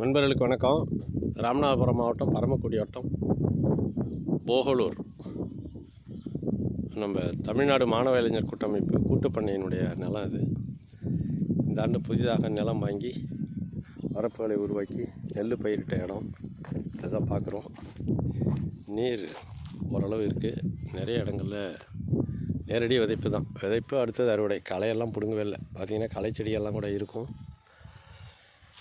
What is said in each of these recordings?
நண்பர்களுக்கு வணக்கம். ராமநாதபுரம் மாவட்டம் பரமக்குடி வட்டம் போகலூர். நம்ம தமிழ்நாடு மாணவ இளைஞர் கூட்டமைப்பு கூட்டுப்பண்ணையினுடைய நிலம் இது. இந்த ஆண்டு புதிதாக நிலம் வாங்கி வரப்புகளை உருவாக்கி நெல் பயிரிட்ட இடம். இதை பார்க்குறோம். நீர் ஓரளவு இருக்குது நிறைய இடங்களில் நேரடி விதைப்பு தான். விதைப்பு அடுத்தது அறுவடை. களையெல்லாம் பிடுங்கவே இல்லை. பார்த்திங்கன்னா களை செடியெல்லாம் கூட இருக்கும்.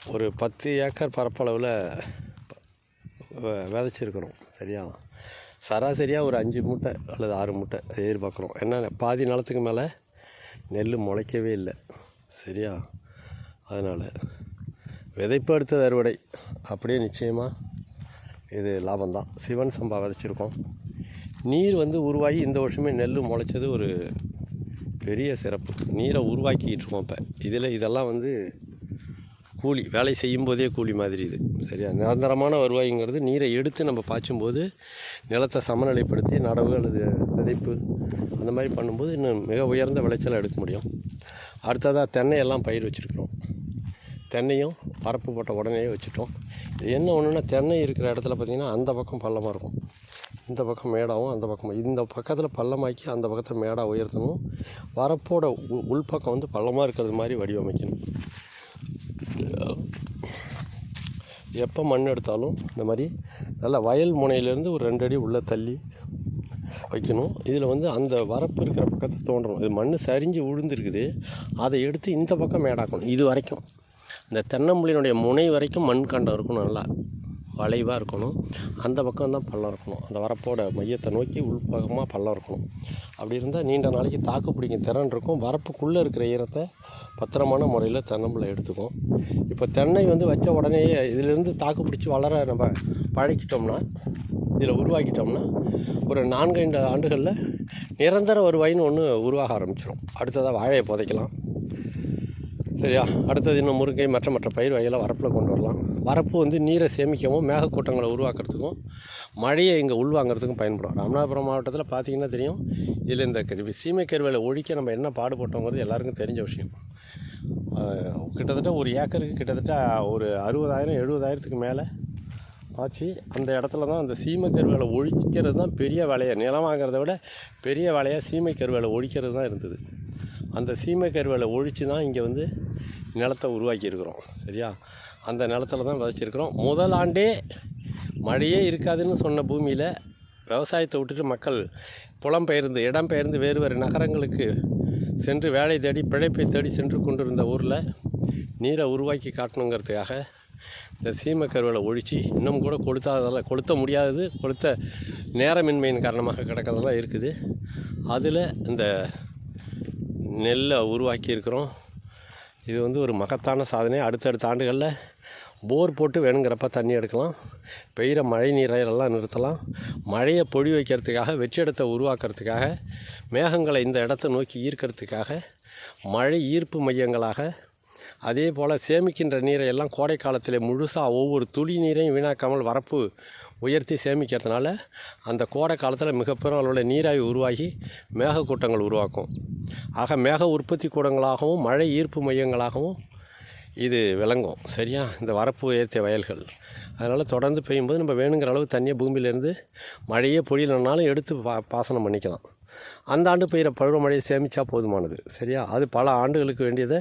ஒரு பத்து ஏக்கர் பரப்பளவில் விதைச்சிருக்கிறோம் சரியா? சராசரியாக ஒரு அஞ்சு மூட்டை அல்லது ஆறு மூட்டை எதிர்பார்க்குறோம். என்ன பாதி நிலத்துக்கு மேலே நெல் முளைக்கவே இல்லை. சரியா? அதனால் விதைப்பு அடுத்தது அறுவடை அப்படியே நிச்சயமாக இது லாபம்தான். சிவன் சம்பா விதைச்சிருக்கோம். நீர் வந்து உருவாகி இந்த வருஷமே நெல் முளைச்சது ஒரு பெரிய சிறப்பு. நீரை உருவாக்கிட்டு இருக்கோம் இப்போ. இதில் இதெல்லாம் வந்து கூலி வேலை செய்யும் போதே கூலி மாதிரி இது. சரியா? நிரந்தரமான வருவாய்ங்கிறது நீரை எடுத்து நம்ம பாய்ச்சும்போது நிலத்தை சமநிலைப்படுத்தி நடவு அல்லது விதைப்பு அந்த மாதிரி பண்ணும்போது இன்னும் மிக உயர்ந்த விளைச்சலை எடுக்க முடியும். அடுத்ததாக தென்னையெல்லாம் பயிர் வச்சுருக்குறோம். தென்னையும் பரப்பு போட்ட உடனே வச்சுட்டோம். என்ன ஒன்றுன்னா தென்னை இருக்கிற இடத்துல பார்த்திங்கன்னா அந்த பக்கம் பள்ளமாக இருக்கும். இந்த பக்கம் மேடாகவும் அந்த பக்கம் இந்த பக்கத்தில் பள்ளமாக்கி அந்த பக்கத்தில் மேடாக உயர்த்தணும். வரப்போட உ உள்பக்கம் வந்து பள்ளமாக இருக்கிறது மாதிரி வடிவமைக்கணும். எப்போ மண் எடுத்தாலும் இந்த மாதிரி நல்லா வயல் முனையிலேருந்து ஒரு ரெண்டு அடி உள்ளே தள்ளி வைக்கணும். இதில் வந்து அந்த வரப்பு இருக்கிற பக்கத்தை தோன்றணும் இது மண் சரிஞ்சு விழுந்துருக்குது அதை எடுத்து இந்த பக்கம் மேடாக்கணும். இது வரைக்கும். இந்த தென்னம்புளியினுடைய முனை வரைக்கும் மண் கண்டம் இருக்கணும் நல்லா. வளைவாக இருக்கணும். அந்த பக்கம் தான் பள்ளம் இருக்கணும். அந்த வரப்போட மையத்தை நோக்கி உள்பக்கமாக பள்ளம் இருக்கணும். அப்படி இருந்தால் நீண்ட நாளைக்கு தாக்கு பிடிக்கும் திறன் இருக்கும். வரப்புக்குள்ளே இருக்கிற ஈரத்தை பத்திரமான முறையில் தென்னம்பிள்ளை எடுத்துக்கும். இப்போ தென்னை வந்து வச்ச உடனே இதிலேருந்து தாக்கு பிடிச்சி வளர நம்ம பழக்கிட்டோம்னா இதில் உருவாக்கிட்டோம்னா ஒரு நான்கு ஐந்து ஆண்டுகளில் நிரந்தர வருவாயின்னு ஒன்று உருவாக ஆரம்பிச்சிடும் அடுத்ததாக வாழையை புதைக்கலாம். சரியா? அடுத்தது இன்னும் முருங்கை மற்ற மற்ற பயிர் வகைகளை வரப்பில் கொண்டு வரலாம். வரப்பு வந்து நீரை சேமிக்கவும் மேகக்கூட்டங்களை உருவாக்குறதுக்கும் மழையை இங்கே உள்வாங்கிறதுக்கும் பயன்படும். ராமநாதபுரம் மாவட்டத்தில் பார்த்திங்கன்னா தெரியும். இதில் இந்த சீமை கருவேலை ஒழிக்க நம்ம என்ன பாடுபட்டோங்கிறது எல்லாருக்கும் தெரிஞ்ச விஷயம். கிட்டத்தட்ட ஒரு ஏக்கருக்கு கிட்டத்தட்ட ஒரு அறுபதாயிரம் எழுபதாயிரத்துக்கு மேலே ஆச்சு. அந்த இடத்துல தான் அந்த சீமை கருவேலை ஒழிக்கிறது தான் பெரிய வேலையை? நிலம் வாங்கிறத விட பெரிய வேலையாக சீமை கருவேலை ஒழிக்கிறது தான் இருந்தது. அந்த சீமை கருவேலை ஒழித்து தான் இங்கே வந்து நிலத்தை உருவாக்கியிருக்கிறோம் சரியா? அந்த நிலத்தில் தான் விதைச்சிருக்கிறோம். முதல் ஆண்டே மழையே இருக்காதுன்னு சொன்ன பூமியில் விவசாயத்தை விட்டுட்டு மக்கள் புலம்பெயர்ந்து இடம்பெயர்ந்து வேறு வேறு நகரங்களுக்கு சென்று வேலை தேடி பிழைப்பை தேடி சென்று கொண்டிருந்த ஊரில் நீரை உருவாக்கி காட்டணுங்கிறதுக்காக இந்த சீம கருவலை ஒழித்து இன்னும் கூட கொளுத்தாததெல்லாம் கொளுத்த முடியாதது கொளுத்த நேரமின்மையின் காரணமாக கிடக்கிறதெல்லாம் இருக்குது. அதில் இந்த நெல்லை உருவாக்கியிருக்கிறோம். இது வந்து ஒரு மகத்தான சாதனை. அடுத்தடுத்த ஆண்டுகளில் போர் போட்டு வேணுங்கிறப்ப தண்ணி எடுக்கலாம். பெய்கிற மழை நீரையெல்லாம் நிறுத்தலாம். மழையை பொழி வைக்கிறதுக்காக வெற்றிடத்தை உருவாக்குறதுக்காக மேகங்களை இந்த இடத்த நோக்கி ஈர்க்கிறதுக்காக மழை ஈர்ப்பு மையங்களாக அதே போல் சேமிக்கின்ற நீரை எல்லாம் கோடை காலத்தில் முழுசாக ஒவ்வொரு துளி நீரையும் வீணாக்காமல் வரப்பு உயர்த்தி சேமிக்கிறதுனால அந்த கோடை காலத்தில் மிகப்பெரும் அளவில் நீராவி உருவாகி மேகக்கூட்டங்கள் உருவாக்கும். ஆக மேக உற்பத்தி கூடங்களாகவும் மழை ஈர்ப்பு மையங்களாகவும் இது விளங்கும். சரியா? இந்த வரப்பு ஏற்றிய வயல்கள். அதனால் தொடர்ந்து பெய்யும்போது நம்ம வேணுங்கிற அளவு தண்ணியை பூமியிலேருந்து மழையே பொழியலனாலும் எடுத்து பா பாசனம் பண்ணிக்கலாம். அந்த ஆண்டு பெய்கிற பருவமழையை சேமித்தா போதுமானது. சரியா? அது பல ஆண்டுகளுக்கு வேண்டியதை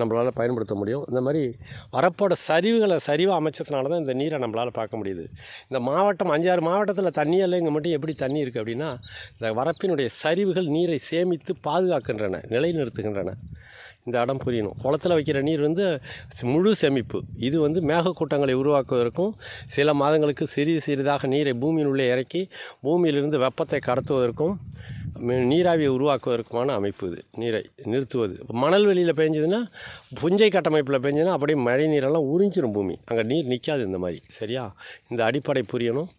நம்மளால் பயன்படுத்த முடியும். இந்த மாதிரி வரப்போட சரிவுகளை சரிவாக அமைச்சதுனால தான் இந்த நீரை நம்மளால் பார்க்க முடியுது. இந்த மாவட்டம் அஞ்சாறு மாவட்டத்தில் தண்ணி இங்கே மட்டும் எப்படி தண்ணி இருக்குது அப்படின்னா இந்த வரப்பினுடைய சரிவுகள் நீரை சேமித்து பாதுகாக்கின்றன நிலைநிறுத்துகின்றன. இந்த இடம் புரியணும். குளத்தில் வைக்கிற நீர் வந்து முழு சேமிப்பு. இது வந்து மேகக்கூட்டங்களை உருவாக்குவதற்கும் சில மாதங்களுக்கு சிறிது சிறிதாக நீரை பூமியின் உள்ளே இறக்கி பூமியிலிருந்து வெப்பத்தை கடத்துவதற்கும் நீராவியை உருவாக்குவதற்குமான அமைப்பு இது. நீரை நிறுத்துவது. மணல் வெளியில் பெஞ்சதுன்னா புஞ்சை கட்டமைப்பில் பெஞ்சதுன்னா அப்படியே மழை நீரெல்லாம் உறிஞ்சிடும் பூமி. அங்கே நீர் நிற்காது இந்த மாதிரி. சரியா? இந்த அடிப்படை புரியணும்.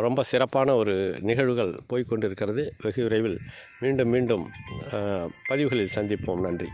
ரொம்ப சிறப்பான ஒரு நிகழ்வுகள் போய்கொண்டிருக்கிறது வெகு விரைவில் மீண்டும் மீண்டும் பதிவுகளில் சந்திப்போம். நன்றி.